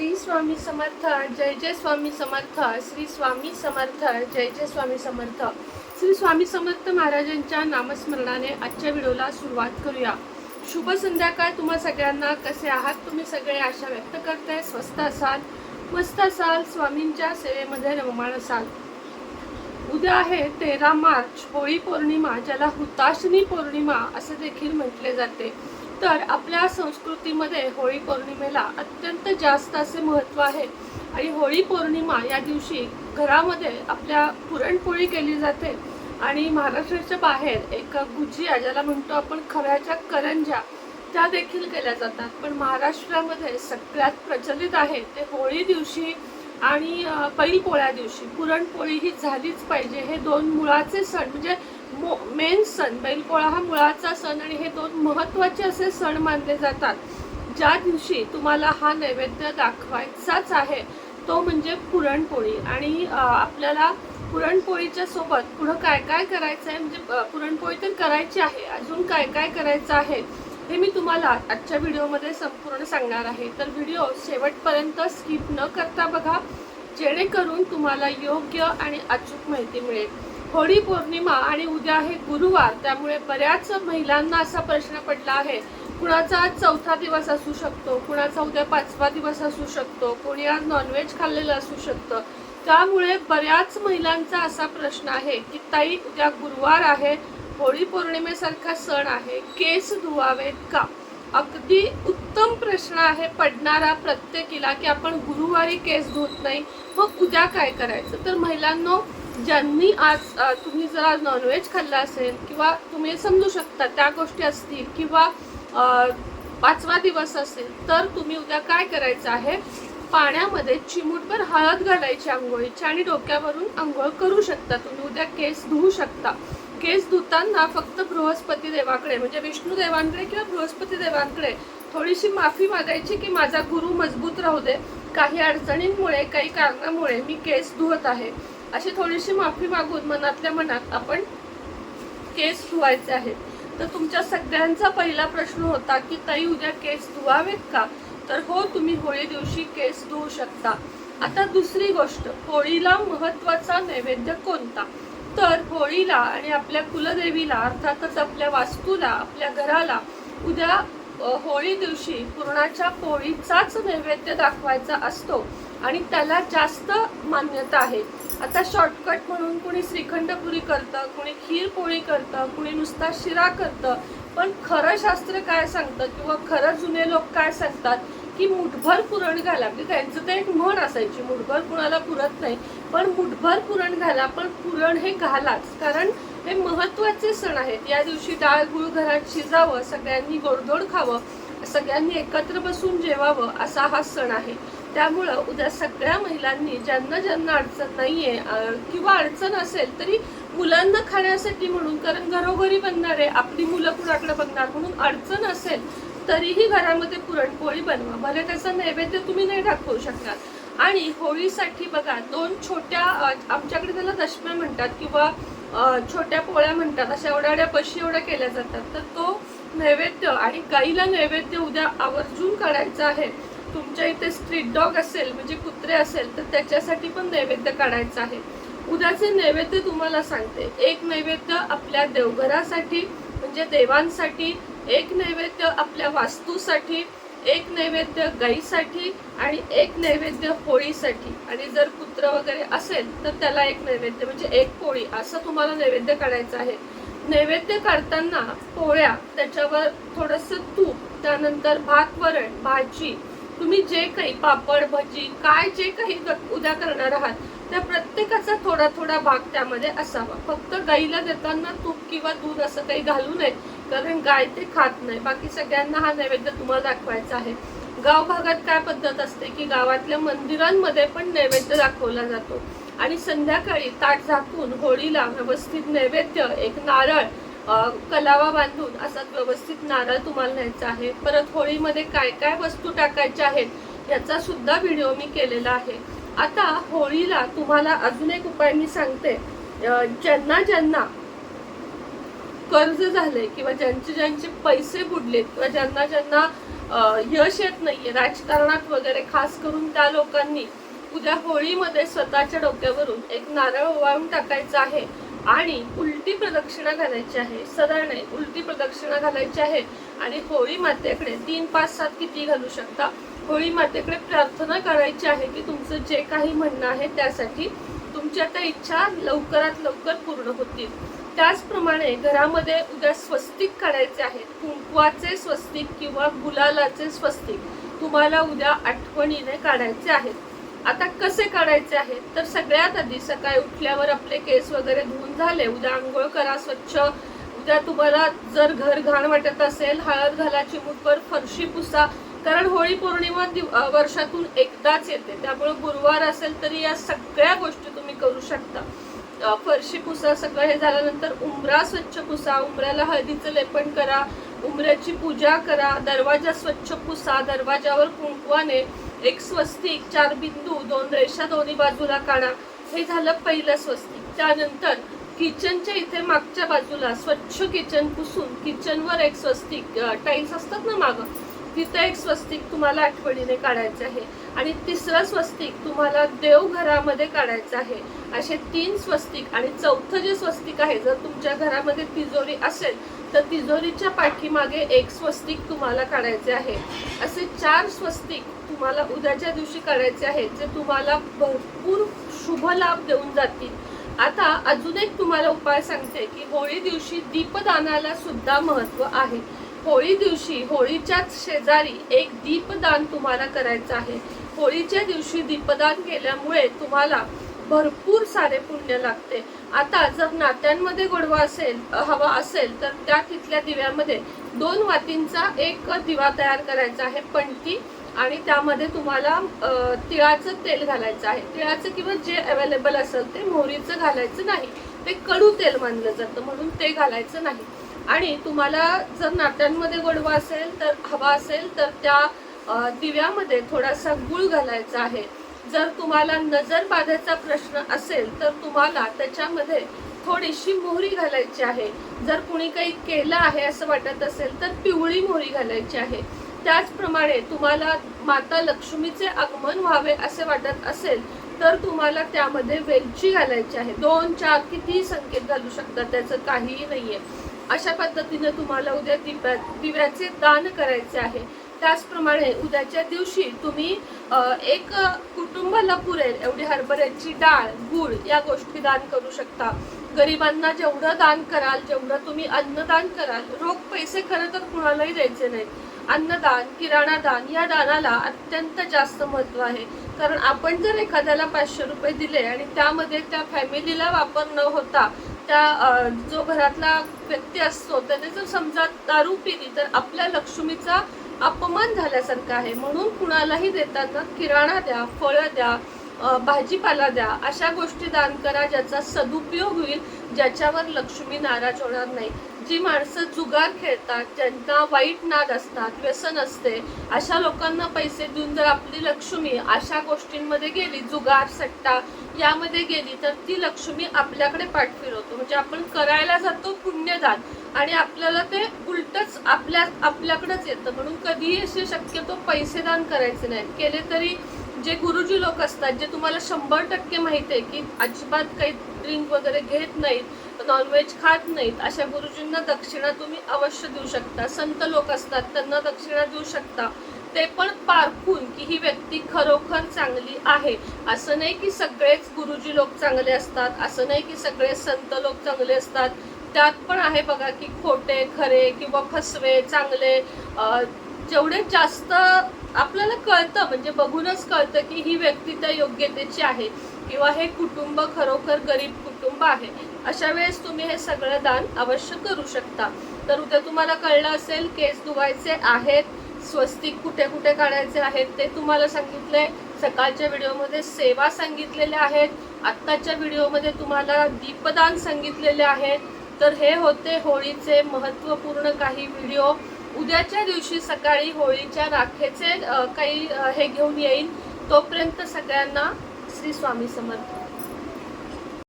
श्री स्वामी समर्थ जय जय स्वामी समर्थ श्री स्वामी समर्थ जय जय स्वामी समर्थ. श्री स्वामी समर्थ महाराजांच्या नामस्मरणाने आजच्या व्हिडिओला सुरुवात करूया. शुभ संध्याकाळ तुम्हा सगळ्यांना. कसे आहात तुम्ही सगळे? आशा व्यक्त करताय स्वस्त असाल? मस्त असाल? स्वामींच्या सेवेमध्ये रममाण असाल? उद्या आहे तेरा मार्च. होळी पौर्णिमा ज्याला हुताशनी पौर्णिमा असे देखील म्हटले जाते. तर आपल्या संस्कृतीमध्ये होळी पौर्णिमेला अत्यंत जास्त असे महत्त्व आहे. आणि होळी पौर्णिमा या दिवशी घरामध्ये आपल्या पुरणपोळी केली जाते. आणि महाराष्ट्राच्या बाहेर एक गुजिया ज्याला म्हणतो आपण खव्याच्या करंज्या त्या देखील केल्या जातात. पण महाराष्ट्रामध्ये सगळ्यात प्रचलित आहे ते होळी दिवशी आणि अ, बैलपोळ्या दिवशी. पुरणपोळी ही झालीच पाहिजे. हे दोन मुळाचे सण म्हणजे मो मेन सण बैलपोळा हा मुळाचा सण आणि हे दोन महत्त्वाचे असे सण मानले जातात. ज्या दिवशी तुम्हाला हा नैवेद्य दाखवायचाच आहे तो म्हणजे पुरणपोळी. आणि आपल्याला पुरणपोळीच्या सोबत पुढं काय काय करायचं आहे म्हणजे पुरणपोळी तर करायची आहे. अजून काय काय करायचं आहे? हे मी तुम्हाला आजच्या व्हिडिओमध्ये संपूर्ण सांगणार आहे. तर व्हिडिओ शेवटपर्यंत स्किप न करता बघा. जेणेकरून तुम्हाला योग्य आणि अचूक माहिती मिळेल. होळी पौर्णिमा आणि उद्या आहे गुरुवार. त्यामुळे बऱ्याच महिलांना असा प्रश्न पडला आहे. कुणाचा आज चौथा दिवस असू शकतो? कुणाचा उद्या पाचवा दिवस असू शकतो? कोणी आज नॉनव्हेज खाल्लेलं असू शकतं? त्यामुळे बऱ्याच महिलांचा असा प्रश्न आहे की ताई उद्या गुरुवार आहे. होळी पौर्णिमेसारखा सण आहे. केस धुवावेत का? अगदी उत्तम प्रश्न आहे पडणारा प्रत्येकीला की आपण गुरुवारी केस धुत नाही. मग उद्या काय करायचं? तर महिलांनो ज्यांनी आज तुम्ही जर आज नॉनव्हेज खाल्लं असेल किंवा तुम्ही समजू शकता त्या गोष्टी असतील किंवा पाचवा दिवस असेल तर तुम्ही उद्या काय करायचं आहे? पाण्यामध्ये चिमूटभर हळद घालायची आंघोळीची आणि डोक्यावरून आंघोळ करू शकता तुम्ही. उद्या केस धुवू शकता. केस धुताना फक्त बृहस्पती देवाकडे म्हणजे विष्णू देवांकडे किंवा बृहस्पती देवांकडे थोडीशी माफी मागायची की माझा गुरु मजबूत राहू दे. काही अडचणींमुळे काही कारणामुळे मी केस धुवत आहे. अशी थोडीशी माफी मागून मनातल्या मनात आपण केस धुवायचे आहेत. तर तुमच्या सगळ्यांचा पहिला प्रश्न होता की ताई उद्या केस धुवावेत का? तर हो तुम्ही होळी दिवशी केस धुवू शकता. आता दुसरी गोष्ट होळीला महत्त्वाचा नैवेद्य कोणता? तर होळीला आणि आपल्या कुलदेवीला अर्थातच आपल्या वास्तूला आपल्या घराला उद्या होळी दिवशी पुरणाच्या पोळीचाच नैवेद्य दाखवायचा असतो आणि त्याला जास्त मान्यता आहे. आता शॉर्टकट म्हणून कुणी श्रीखंडपुरी करतं कुणी खीर पोळी करतं कुणी नुसता शिरा करतं. पण खरं शास्त्र काय सांगतं किंवा खरं जुने लोक काय सांगतात की मुठभर पुरण घाला. म्हणजे त्यांचं ते एक म्हण असायची मुठभर कुणाला पुरत नाही. पण मुठभर पुरण घाला पण पुरण हे घालाच. कारण हे महत्त्वाचे सण आहेत. या दिवशी डाळ गुळ घरात शिजावं सगळ्यांनी गोडधोड खावं सगळ्यांनी एकत्र बसून जेवावं असा हा सण आहे. त्यामुळं उद्या सगळ्या महिलांनी ज्यांना ज्यांना अडचण नाही आहे किंवा अडचण असेल तरी मुलांना खाण्यासाठी म्हणून कारण घरोघरी बनणार आहे आपली मुलं कुणाकडे बघणार? म्हणून अडचण असेल तरीही घरामध्ये पुरणपोळी बनवा. भले त्याचा नैवेद्य तुम्ही नाही दाखवू शकणार. आणि होळीसाठी बघा दोन छोट्या आमच्याकडे त्याला दशम्या म्हणतात किंवा छोट्या पोळ्या म्हणतात अशा एवढ्या एवढ्या पशी एवढ्या केल्या जातात. तर तो नैवेद्य आणि गाईला नैवेद्य उद्या आवर्जून काढायचा आहे. तुमच्या इथे स्ट्रीट डॉग असेल म्हणजे कुत्रे असेल तर त्याच्यासाठी पण नैवेद्य काढायचं आहे. उद्याचे नैवेद्य तुम्हाला सांगते. एक नैवेद्य आपल्या देवघरासाठी म्हणजे देवांसाठी एक नैवेद्य आपल्या वास्तूसाठी एक नैवेद्य गाईसाठी आणि एक नैवेद्य होळीसाठी. आणि जर कुत्र वगैरे असेल तर त्याला एक नैवेद्य म्हणजे एक पोळी असं तुम्हाला नैवेद्य काढायचं आहे. नैवेद्य काढताना पोळ्या त्याच्यावर थोडंसं तूप त्यानंतर भात वरण भाजी तुम्ही जे काही पापड भजी काय जे काही ग- उद्या करणार आहात त्या प्रत्येकाचा थोडा थोडा भाग त्यामध्ये असावा. फक्त गाईला देताना तूप किंवा दूध असं काही घालू नये कारण गाय ते खात नाही. बाकी सगळ्यांना हा नैवेद्य तुम्हाला दाखवायचा आहे. गाव भागात काय पद्धत असते की गावातल्या मंदिरांमध्ये पण नैवेद्य दाखवला जातो. आणि संध्याकाळी ताट झाकून होळीला व्यवस्थित नैवेद्य एक नारळ कलावा बांधून असा व्यवस्थित नारळ तुम्हाला न्यायचा आहे. परत होळीमध्ये काय काय वस्तू टाकायच्या आहेत याचा सुद्धा व्हिडिओ मी केलेला आहे. आता होळीला तुम्हाला अजून एक उपाय मी सांगते. ज्यांना ज्यांना कर्ज झाले किंवा ज्यांचे ज्यांचे पैसे बुडलेत किंवा ज्यांना ज्यांना यश येत नाहीये राजकारणात वगैरे खास करून त्या लोकांनी उद्या होळीमध्ये स्वतःच्या डोक्यावरून एक नारळ ओवाळून टाकायचा आहे. आणि उलटी प्रदक्षिणा घालायची आहे. सरळ नाही उलटी प्रदक्षिणा घालायची आहे. आणि होळी मातेकडे तीन पाच सात किती घालू शकता? होळी मातेकडे प्रार्थना करायची आहे की तुमचं जे काही म्हणणं आहे त्यासाठी तुमच्या त्या इच्छा लवकरात लवकर पूर्ण होतील. त्याचप्रमाणे घरामध्ये उद्या स्वस्तिक काढायचे आहेत कुंकवाचे स्वस्तिक किंवा गुलालाचे स्वस्तिक तुम्हाला उद्या आठवणीने काढायचे आहेत. आता कसे काढायचे आहेत तर सगळ्यात आधी सकाळी उठल्यावर आपले केस वगैरे धुवून झाले. उद्या आंघोळ करा स्वच्छ. उद्या तुम्हाला जर घर घाण वाटत असेल हळद घाला चिमूटभर फरशी पुसा. कारण होळी पौर्णिमा दिव- वर्षातून एकदाच येते. त्यामुळे गुरुवार असेल तरी या सगळ्या गोष्टी तुम्ही करू शकता. फरशी पुसा सगळं हे झाल्यानंतर उंबरा स्वच्छ पुसा. उंबऱ्याला हळदीचं लेपन करा. उंबऱ्याची पूजा करा. दरवाजा स्वच्छ पुसा. दरवाजावर कुंकवाने एक स्वस्तिक चार बिंदू दोन रेषा दोन्ही बाजूला काढा. हे झालं पहिलं स्वस्तिक. त्यानंतर किचनच्या इथे मागच्या बाजूला स्वच्छ किचन पुसून किचनवर एक स्वस्तिक टाईल्स असतात ना मागं तिथं एक स्वस्तिक तुम्हाला आठवणीने काढायचं आहे. आणि तिसरं स्वस्तिक तुम्हाला देवघरामध्ये काढायचं आहे. असे तीन स्वस्तिक आणि चौथं जे स्वस्तिक आहे जर तुमच्या घरामध्ये तिजोरी असेल तर तिजोरीच्या पाठीमागे एक स्वस्तिक तुम्हाला काढायचे आहे. असे चार स्वस्तिक तुम्हाला उद्याच्या दिवशी काढायचे आहेत जे तुम्हाला भरपूर शुभ लाभ देऊन जातील. आता अजून एक तुम्हाला उपाय सांगते की होळी दिवशी दीपदानाला सुद्धा महत्त्व आहे. होळी दिवशी होळीच्याच शेजारी एक दीपदान तुम्हाला करायचं आहे. होळीच्या दिवशी दीपदान केल्यामुळे तुम्हाला भरपूर सारे पुण्य लागते. आता जर नात्यांमध्ये गोडवा असेल हवा असेल तर त्या तिथल्या दिव्यामध्ये दोन वातींचा एक दिवा तयार करायचा आहे पणती आणि त्यामध्ये तुम्हाला तिळाचं तेल घालायचं आहे. तिळाचं किंवा जे अवेलेबल असेल ते मोहरीचं घालायचं नाही. ते कडू तेल मानलं जातं म्हणून ते घालायचं नाही. आणि तुम्हाला जर नात्यांमध्ये गोडवा असेल तर हवा असेल तर त्या दिव्यामध्ये थोडासा गुळ घालायचा आहे. जर तुम्हाला नजर बाधेचा प्रश्न असेल तर तुम्हाला त्याच्यामध्ये थोडीशी मोहरी घालायची आहे. जर कुणी काही केलं आहे असं वाटत असेल तर पिवळी मोहरी घालायची आहे. त्याचप्रमाणे तुम्हाला माता लक्ष्मीचे आगमन व्हावे असे वाटत असेल तर तुम्हाला त्यामध्ये वेलची घालायची आहे. दोन चार किती संकेत घालू शकता त्याचं काहीही नाहीये. अशा पद्धतीने तुम्हाला उद्या दिव्या दिव्याचे दान करायचे आहे. त्याचप्रमाणे उद्याच्या दिवशी तुम्ही एक कुटुंबाला पुरेल एवढी हरभऱ्याची डाळ गुळ या गोष्टी दान करू शकता. गरिबांना जेवढं दान कराल जेवढं तुम्ही अन्नदान कराल रोख पैसे खरं तर कुणालाही द्यायचे नाहीत. अन्नदान किराणा दान या दानाला अत्यंत जास्त महत्त्व आहे. कारण आपण जर एखाद्याला पाचशे रुपये दिले आणि त्यामध्ये त्या फॅमिलीला वापर न होता त्या जो घरातला व्यक्ती असतो त्याने जर समजा दारू पिली तर आपल्या लक्ष्मीचा अपमान झाल्यासारखं आहे. म्हणून कुणालाही देताना किराणा द्या फळं द्या भाजीपाला द्या. अशा गोष्टी दान करा ज्याचा सदुपयोग होईल ज्याच्यावर लक्ष्मी नाराज होणार नाही. जी माणसं जुगार खेळतात ज्यांना वाईट नाद असतात व्यसन असते अशा लोकांना पैसे देऊन जर आपली लक्ष्मी अशा गोष्टींमध्ये गेली जुगार सट्टा यामध्ये गेली तर ती लक्ष्मी आपल्याकडे पाठ फिरवतो म्हणजे आपण करायला जातो पुण्यदान आणि आपल्याला ते उलटच आपल्या आपल्याकडेच येतं. म्हणून कधीही असे शक्यतो पैसे दान करायचे नाहीत. केले तरी जे गुरुजी लोक असतात जे तुम्हाला शंभर टक्के माहिती आहे की अजिबात काही ड्रिंक वगैरे घेत नाहीत नॉनव्हेज खात नाहीत अशा गुरुजींना दक्षिणा तुम्ही अवश्य देऊ शकता. संत लोक असतात त्यांना दक्षिणा देऊ शकता. ते पण पारखून की ही व्यक्ती खरोखर चांगली आहे. असं नाही की सगळेच गुरुजी लोक चांगले असतात असं नाही की सगळे संत लोक चांगले असतात. त्यात पण आहे बघा की खोटे खरे किंवा फसवे चांगले जेवढे जास्त आपल्याला कळतं म्हणजे बघूनच कळतं की ही व्यक्ती त्या योग्यतेची आहे किंवा हे कुटुंब खरोखर गरीब कुटुंब आहे. अशा वेळेस तुम्ही हे सगळं दान अवश्य करू शकता. तर उद्या तुम्हाला कळलं असेल केस धुवायचे आहेत. स्वस्तिक कुठे कुठे काढायचे आहेत ते तुम्हाला सांगितलंय. सकाळच्या व्हिडिओमध्ये सेवा सांगितलेल्या आहेत. आत्ताच्या व्हिडिओमध्ये तुम्हाला दीपदान सांगितलेले आहेत तर हे होते होळीचे महत्त्वपूर्ण काही व्हिडिओ. उद्याच्या दिवशी सकाळी होळीच्या राखेचे काही हे घेऊन येईन. तोपर्यंत सगळ्यांना श्री स्वामी समर्थ.